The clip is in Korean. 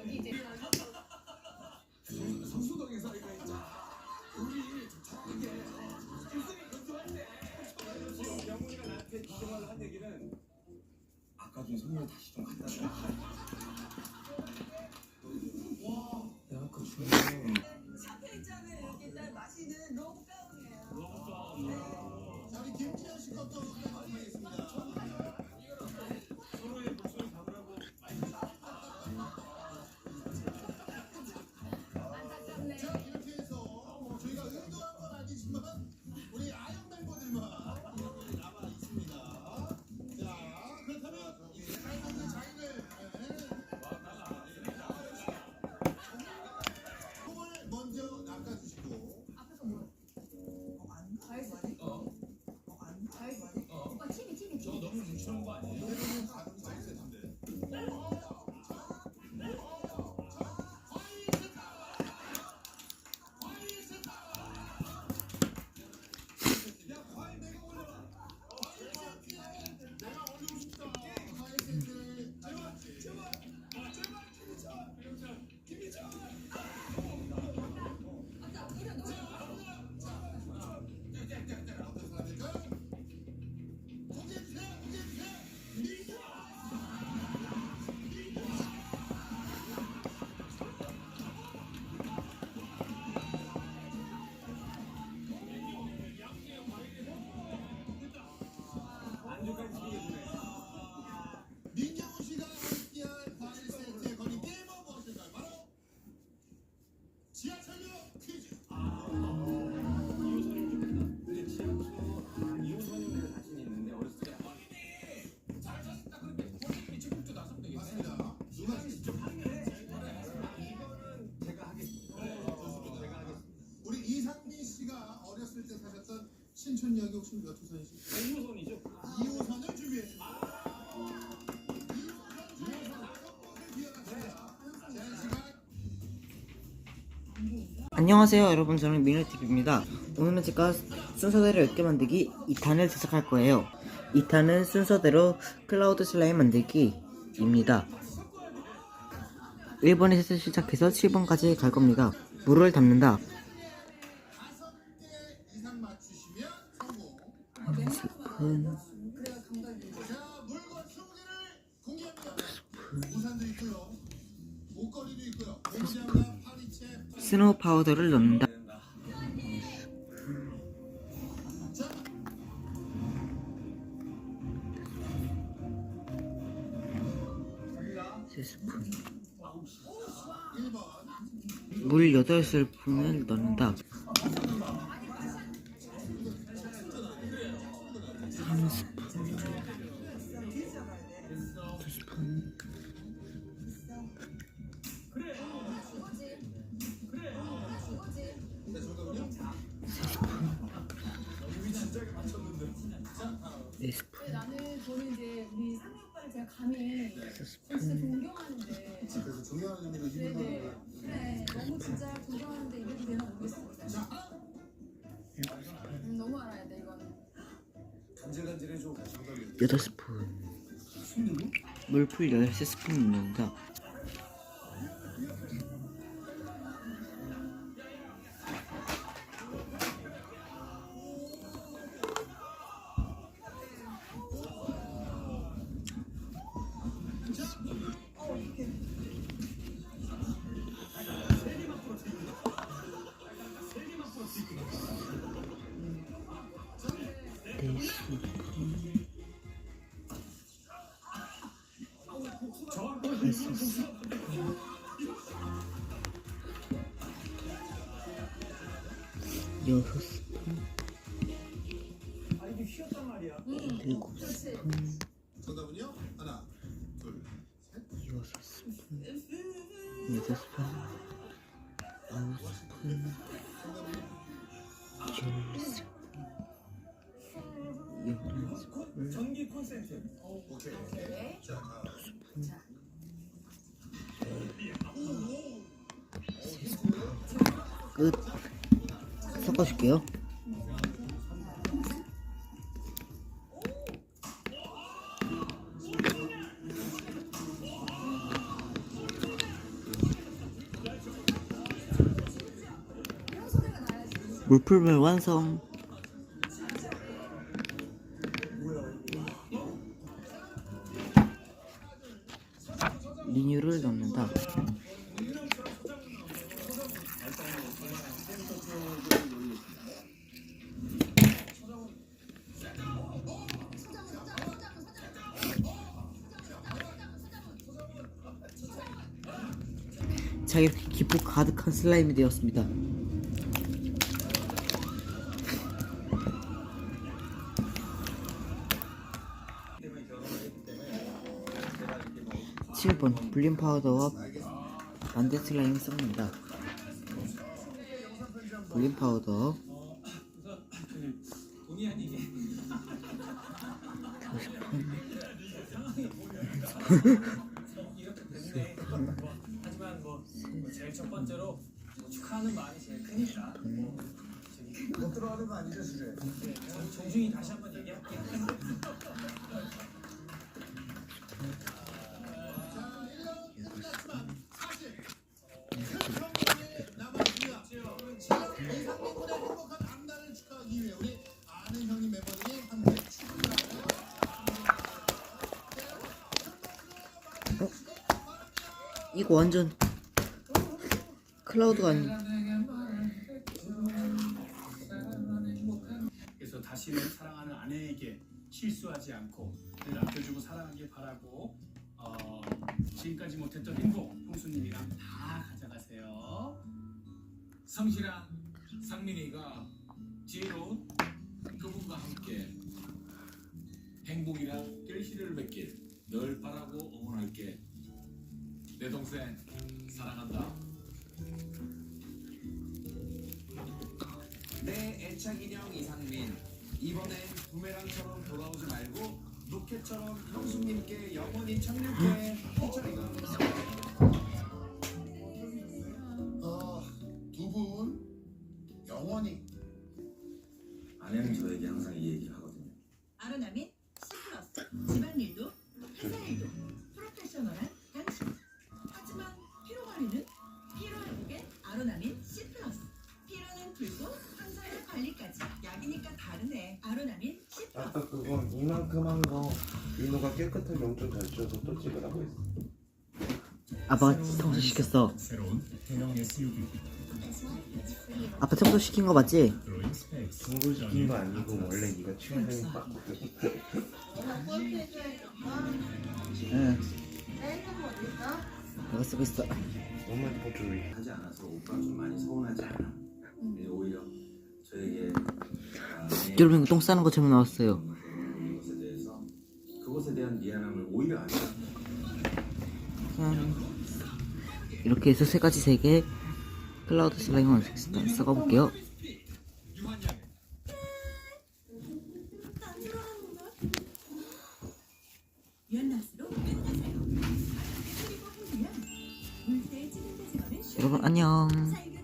여기 이제 성수동에 살니까 있자. 우리 저게 유승이 건조한데. 영훈이가 나한테 이정을 한 얘기는 아까 준 선물 다시 좀 갖다 줘. 신촌 역이 혹시 몇 호선이시? 이호선이죠? 2호선을 준비했습니다. 2호선 중에서 다섯 번을 기억하십니다. 제한 시간 안녕하세요 여러분 저는 미누TV입니다 오늘은 제가 순서대로 10개 만들기 2탄을 제작할 거예요 2탄은 순서대로 클라우드 슬라임 만들기 입니다 1번에서 시작해서 7번까지 갈 겁니다 물을 담는다 채, 스노우 파우더를 넣는다. 자, 세스푼. 1번. 물 8스푼을 넣는다 진짜 존경하는데. 그래서 네, 너무 진짜 존경하는데 이래도 되나 모르겠습니다. 음, 너무 알아야 돼 이거는. 간질간질해줘. 8스푼 물풀 13스푼 넣는다 여섯 스푼 아. 일곱. 스푼. 여섯 스푼 여덟 스푼 아홉 스푼? 열 스푼 열한 스푼 전기 콘센트. 오케이. 네. 자, 자. 끝 섞어줄게요. 물풀물 완성 자 이렇게 기포 가득한 슬라임이 되었습니다. 칠번 불림 파우더와 반대 슬라임을 섞는다. 불림 파우더 첫 번째로 뭐 축하하는 마음이 제일 크니까. 뭐 저기 못 들어가는 거 아니죠 집에? 네, 저희 종중이 다시 한번 얘기할게요. 이거 완전 클라우드가 아니 그래서 다시는 사랑하는 아내에게 실수하지 않고 늘 아껴주고 사랑하길 바라고 어, 지금까지 못했던 행복 형수님이랑 다 가져가세요. 성실한 상민이가 지혜로운 그분과 함께 행복이랑 결실을 맺길 늘 바라고 응원할게. 내 동생 사랑한다. 애착 인형 이상민. 이번엔 부메랑처럼 돌아오지 말고 로켓처럼 형수님께 영원히 착륙해 그건 이만큼 한 거 민호가 깨끗하게 엄청 잘 쪄서 또 찍으라고 했어. 아빠가 청소 시켰어. 새로운 대형 SUV 아빠 청소 시킨 거 맞지? 드로잉 스펙 시킨 거 아니고 원래 네가 취향이 빠거든. 응. 내가 쓰고 있어. 너무 포주리. 하지 않아서 오빠가 좀 많이 서운하지 않아 이제 오히려 저에게 아, 여러분 이거 똥 싸는 것처럼 나왔어요. 것에 대한 미안함을 오히려 안 짠. 이렇게 해서 세 가지 세개 클라우드 슬라임 데 제거는 여러분 안녕.